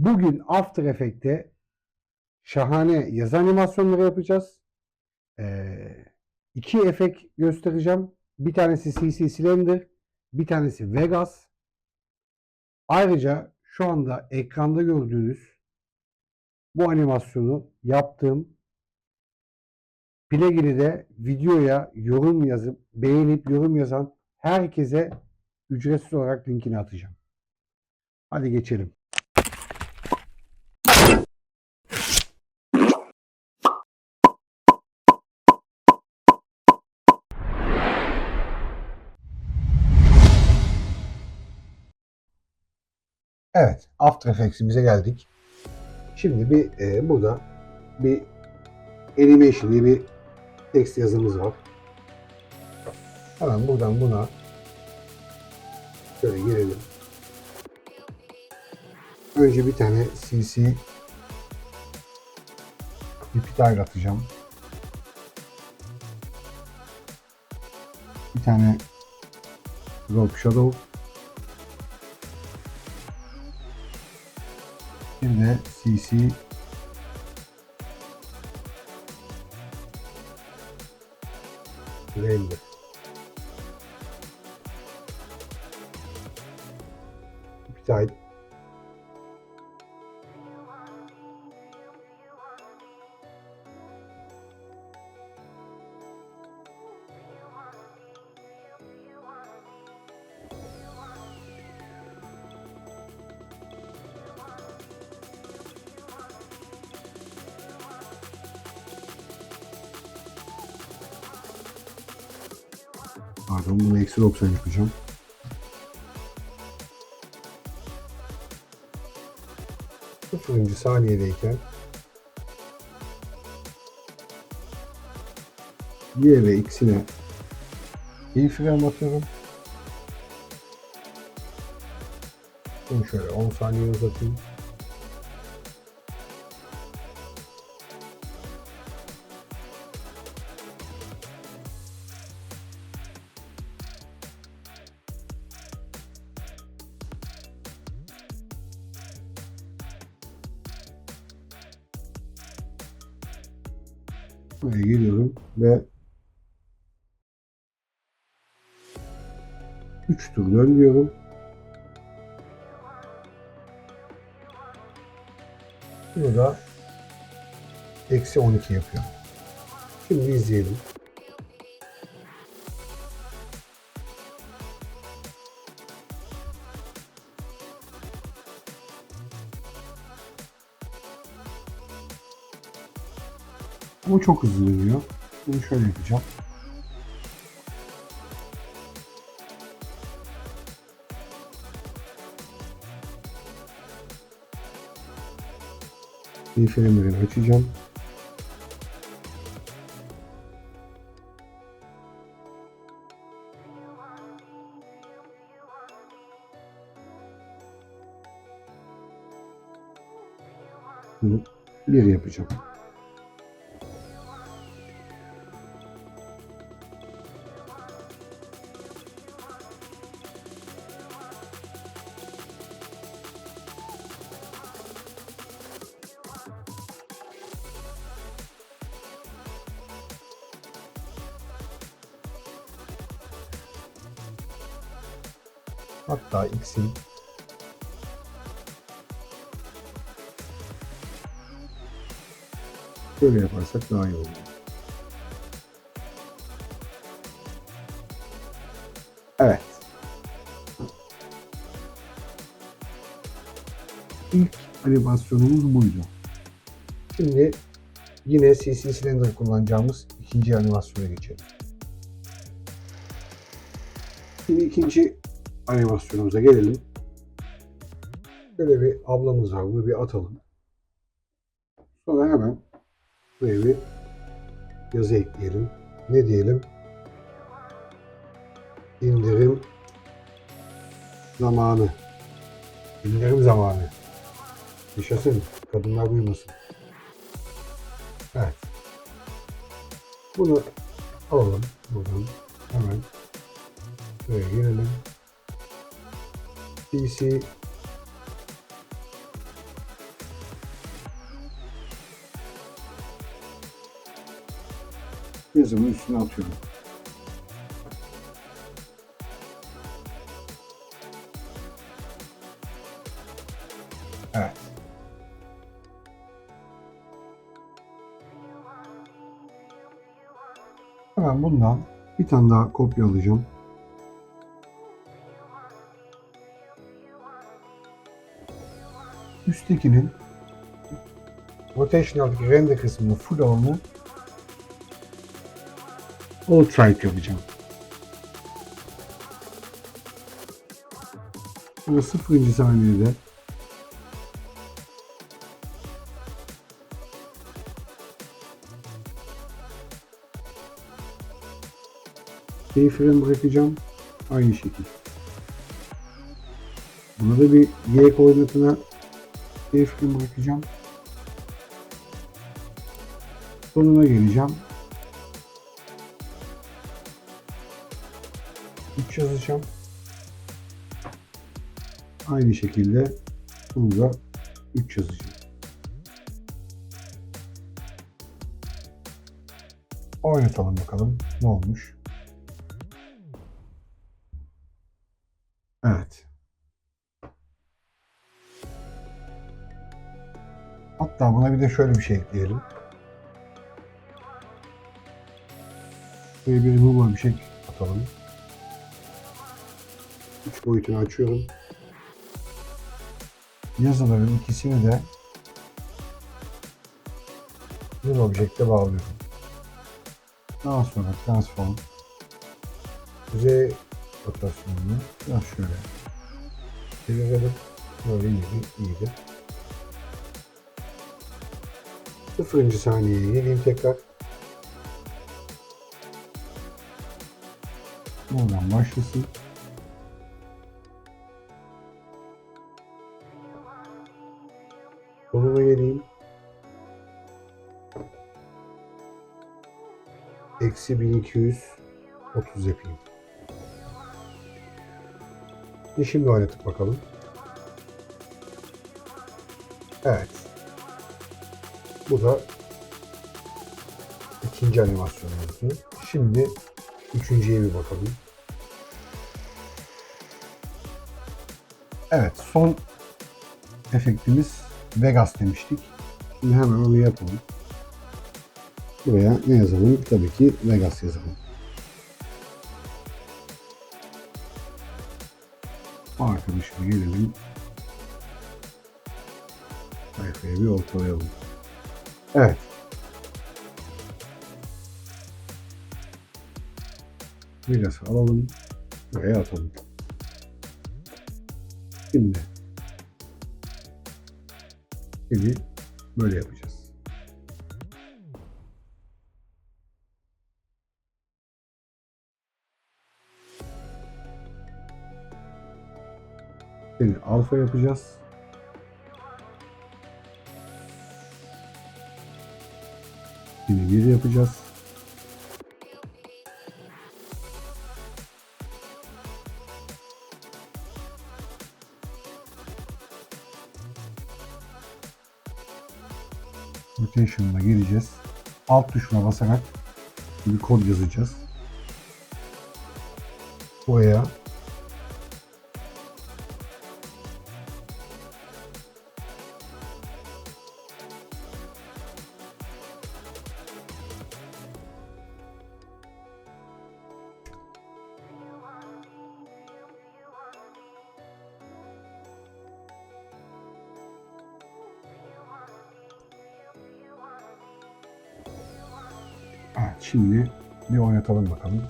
Bugün After Effects'te şahane yazı animasyonları yapacağız. Ee, iki efekt göstereceğim. Bir tanesi CC Cylinder, bir tanesi Vegas. Ayrıca şu anda ekranda gördüğünüz bu animasyonu yaptığım Plegiri'de videoya yorum yazıp beğenip yorum yazan herkese ücretsiz olarak linkini atacağım. Hadi geçelim. Evet, After Effects'imize geldik. Şimdi bir e, burada bir animation diye bir text yazımız var. Hemen buradan buna şöyle girelim. Önce bir tane CC Repeater atacağım. Bir tane Rope Shadow De CC Render. Bir Pardon bunu eksi 90 yapacağım. Sıfırıncı saniyedeyken Y ve X'ine keyframe atıyorum. Bunu şöyle 10 saniye uzatayım. Buraya ve 3 tur dön diyorum. Bunu da eksi 12 yapıyorum. Şimdi izleyelim. Ama çok hızlı dönüyor. Bunu şöyle yapacağım. Keyfremlerini açacağım. Bunu bir yapacağım. Hatta x'in şöyle yaparsak daha iyi olur. Evet. İlk animasyonumuz buydu. Şimdi yine CC Cylinder kullanacağımız ikinci animasyona geçelim. Şimdi ikinci animasyonumuza gelelim. Böyle bir ablamız var. Bunu bir atalım. Sonra hemen buraya bir yazı ekleyelim. Ne diyelim? İndirim zamanı. İndirim zamanı. Yaşasın. Kadınlar duymasın. Evet. Bunu alalım buradan. Hemen şuraya girelim. FTC yazımın üstüne atıyorum. Evet. Hemen bundan bir tane daha kopyalayacağım. Üsttekinin rotational'daki render kısmını full alanı outright yapacağım. Sonra sıfırıncı saniyede keyframe bırakacağım. Aynı şekilde. Buna da bir y koordinatına keyframe bırakacağım. Sonuna geleceğim. 3 yazacağım. Aynı şekilde bunu da 3 yazacağım. Oynatalım bakalım ne olmuş. Evet. Hatta buna bir de şöyle bir şey ekleyelim. Şöyle bir Google bir şey atalım. Üç boyutunu açıyorum. Yazıların ikisini de bir objekte bağlıyorum. Daha sonra transform kuzey rotasyonunu şöyle çevirelim. Böyle iyidir, iyidir. 0. saniyeye gireyim tekrar. Buradan başlasın. Sonuna geleyim. Eksi 1230 yapayım. E şimdi oynatıp bakalım. Evet. Bu da ikinci animasyonumuzdu. Şimdi üçüncüye bir bakalım. Evet, son efektimiz Vegas demiştik. Şimdi hemen onu yapalım. Buraya ne yazalım? Tabii ki Vegas yazalım. Bu arkadaşımı gelelim. Sayfaya bir ortalayalım. Evet. Vegas'ı alalım. Buraya atalım. Şimdi Şimdi böyle yapacağız. Şimdi alfa yapacağız. Şimdi bir yapacağız. Rotation'ına gireceğiz. Alt tuşuna basarak bir kod yazacağız. Buraya Evet, şimdi bir oynatalım bakalım.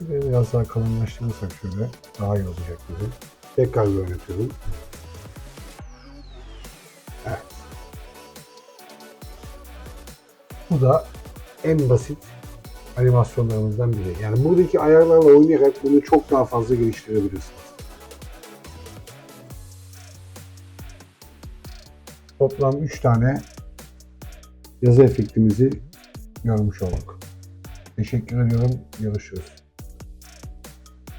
Biraz daha kalınlaştırırsak şöyle daha iyi olacak gibi. Tekrar bir oynatıyorum. Bu da en basit animasyonlarımızdan biri. Yani buradaki ayarlarla oynayarak bunu çok daha fazla geliştirebilirsiniz. Toplam 3 tane yazı efektimizi görmüş olduk. Teşekkür ediyorum. Görüşürüz.